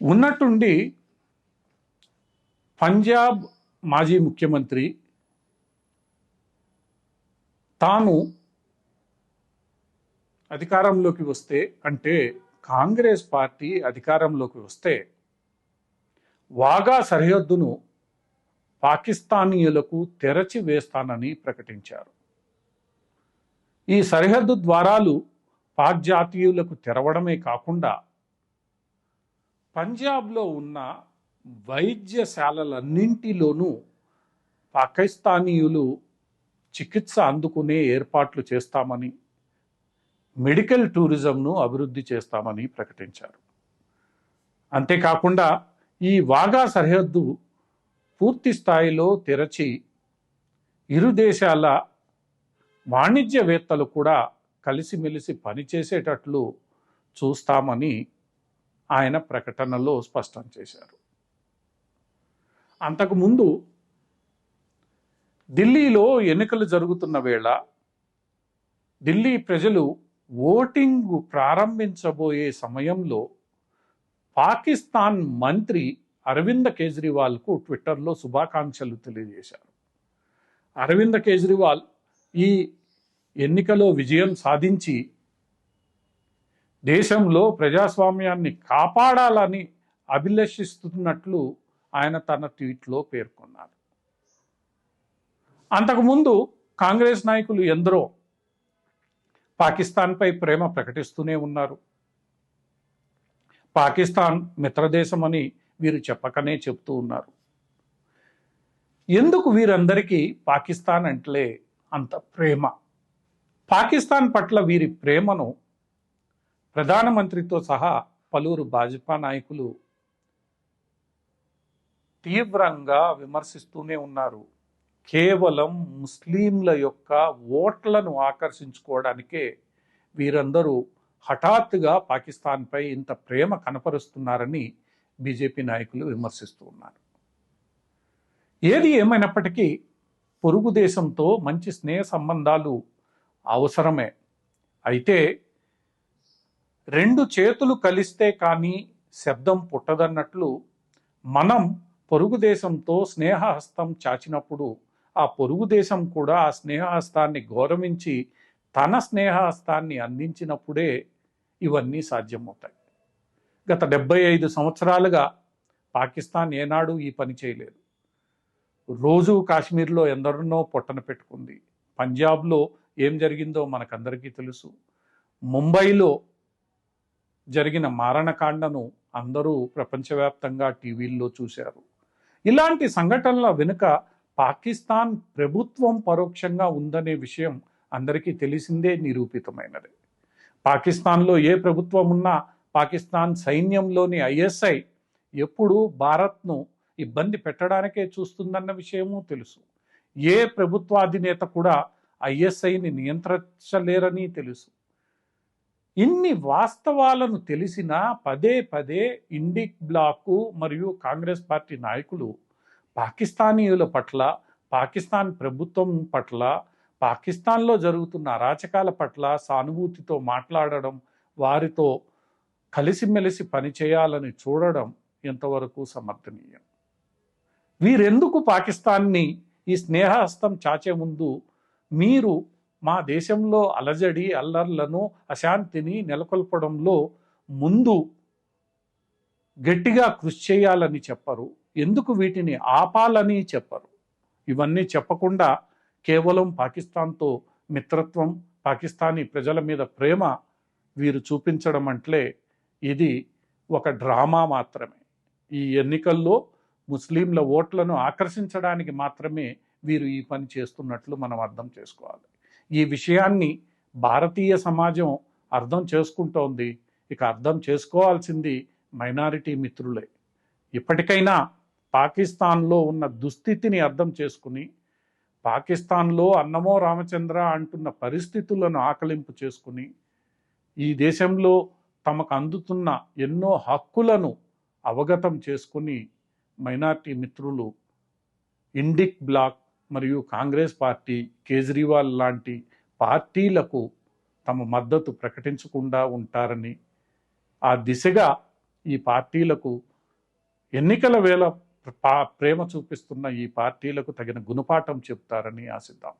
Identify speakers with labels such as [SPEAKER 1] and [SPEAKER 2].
[SPEAKER 1] ఉన్నట్టుండి పంజాబ్ మాజీ ముఖ్యమంత్రి తాను అధికారంలోకి వస్తే అంటే కాంగ్రెస్ పార్టీ అధికారంలోకి వస్తే వాగా సరిహద్దును పాకిస్తానీయులకు తెరచి వేస్తానని ప్రకటించారు. ఈ సరిహద్దు ద్వారాలు పాక్ జాతీయులకు తెరవడమే కాకుండా పంజాబ్లో ఉన్న వైద్యశాలలన్నింటిలోనూ పాకిస్తానీయులు చికిత్స అందుకునే ఏర్పాట్లు చేస్తామని మెడికల్ టూరిజంను అభివృద్ధి చేస్తామని ప్రకటించారు. అంతేకాకుండా ఈ వాగా సరిహద్దు పూర్తి స్థాయిలో తెరచి ఇరు దేశాల వాణిజ్యవేత్తలు కూడా కలిసిమెలిసి పనిచేసేటట్లు చూస్తామని ఆయన ప్రకటనలో స్పష్టం చేశారు. అంతకుముందు ఢిల్లీలో ఎన్నికలు జరుగుతున్న వేళ ఢిల్లీ ప్రజలు ఓటింగ్ ప్రారంభించబోయే సమయంలో పాకిస్తాన్ మంత్రి అరవింద్ కేజ్రీవాల్కు ట్విట్టర్లో శుభాకాంక్షలు తెలియజేశారు. అరవింద్ కేజ్రీవాల్ ఈ ఎన్నికలో విజయం సాధించి దేశంలో ప్రజాస్వామ్యాన్ని కాపాడాలని అభిలషిస్తున్నట్లు ఆయన తన ట్వీట్లో పేర్కొన్నారు. అంతకుముందు కాంగ్రెస్ నాయకులు ఎందరో పాకిస్తాన్పై ప్రేమ ప్రకటిస్తూనే ఉన్నారు. పాకిస్తాన్ మిత్రదేశమని వీరు చెప్పకనే చెప్తూ ఉన్నారు. ఎందుకు వీరందరికీ పాకిస్తాన్ అంటే అంత ప్రేమ? పాకిస్తాన్ పట్ల వీరి ప్రేమను ప్రధానమంత్రితో సహా పలువురు భాజపా నాయకులు తీవ్రంగా విమర్శిస్తూనే ఉన్నారు. కేవలం ముస్లింల యొక్క ఓట్లను ఆకర్షించుకోవడానికే వీరందరూ హఠాత్తుగా పాకిస్తాన్పై ఇంత ప్రేమ కనపరుస్తున్నారని బీజేపీ నాయకులు విమర్శిస్తూ ఉన్నారు. ఏది ఏమైనప్పటికీ పొరుగు దేశంతో మంచి స్నేహ సంబంధాలు అవసరమే. అయితే రెండు చేతులు కలిస్తే కానీ శబ్దం పుట్టదన్నట్లు మనం పొరుగుదేశంతో స్నేహహస్తం చాచినప్పుడు ఆ పొరుగు దేశం కూడా ఆ స్నేహహస్తాన్ని గౌరవించి తన స్నేహహస్తాన్ని అందించినప్పుడే ఇవన్నీ సాధ్యమవుతాయి. గత డెబ్బై ఐదు సంవత్సరాలుగా పాకిస్తాన్ ఏనాడు ఈ పని చేయలేదు. రోజు కాశ్మీర్లో ఎందరినో పొట్టన పెట్టుకుంది. పంజాబ్లో ఏం జరిగిందో మనకందరికీ తెలుసు. ముంబైలో జరిగిన మారణకాండను అందరూ ప్రపంచవ్యాప్తంగా టీవీల్లో చూశారు. ఇలాంటి సంఘటనల వెనుక పాకిస్తాన్ ప్రభుత్వం పరోక్షంగా ఉందనే విషయం అందరికీ తెలిసిందే నిరూపితమైనది. పాకిస్తాన్లో ఏ ప్రభుత్వం ఉన్నా పాకిస్తాన్ సైన్యంలోని ఐఎస్ఐ ఎప్పుడూ భారత్ను ఇబ్బంది పెట్టడానికే చూస్తుందన్న విషయము తెలుసు. ఏ ప్రభుత్వాధినేత కూడా ఐఎస్ఐని నియంత్రించలేరని తెలుసు. ఇన్ని వాస్తవాలను తెలిసినా పదే పదే ఇండిక్ బ్లాకు మరియు కాంగ్రెస్ పార్టీ నాయకులు పాకిస్తానీయుల పట్ల పాకిస్తాన్ ప్రభుత్వం పట్ల పాకిస్తాన్లో జరుగుతున్న అరాచకాల పట్ల సానుభూతితో మాట్లాడడం వారితో కలిసిమెలిసి పనిచేయాలని చూడడం ఎంతవరకు సమర్థనీయం? వీరెందుకు పాకిస్తాన్ని ఈ స్నేహహస్తం చాచే ముందు మీరు మా దేశంలో అలజడి అల్లర్లను అశాంతిని నెలకొల్పడంలో ముందు గట్టిగా కృషి చేయాలని చెప్పరు. ఎందుకు వీటిని ఆపాలని చెప్పరు. ఇవన్నీ చెప్పకుండా కేవలం పాకిస్తాన్తో మిత్రత్వం పాకిస్తానీ ప్రజల మీద ప్రేమ వీరు చూపించడం అంటే ఇది ఒక డ్రామా మాత్రమే. ఈ ఎన్నికల్లో ముస్లింల ఓట్లను ఆకర్షించడానికి మాత్రమే వీరు ఈ పని చేస్తున్నట్లు మనం అర్థం చేసుకోవాలి. ఈ విషయాన్ని భారతీయ సమాజం అర్థం చేసుకుంటోంది. ఇక అర్థం చేసుకోవాల్సింది మైనారిటీ మిత్రులే. ఇప్పటికైనా పాకిస్తాన్లో ఉన్న దుస్థితిని అర్థం చేసుకుని పాకిస్తాన్లో అన్నమో రామచంద్ర అంటున్న పరిస్థితులను ఆకలింపు చేసుకుని ఈ దేశంలో తమకు అందుతున్న ఎన్నో హక్కులను అవగతం చేసుకుని మైనార్టీ మిత్రులు ఇండిక్ బ్లాక్ మరియు కాంగ్రెస్ పార్టీ కేజ్రీవాల్ లాంటి పార్టీలకు తమ మద్దతు ప్రకటించకుండా ఉంటారని ఆ దిశగా ఈ పార్టీలకు ఎన్నికల వేళ పా- ప్రేమ చూపిస్తున్న ఈ పార్టీలకు తగిన గుణపాఠం చెప్తారని ఆశిద్దాం.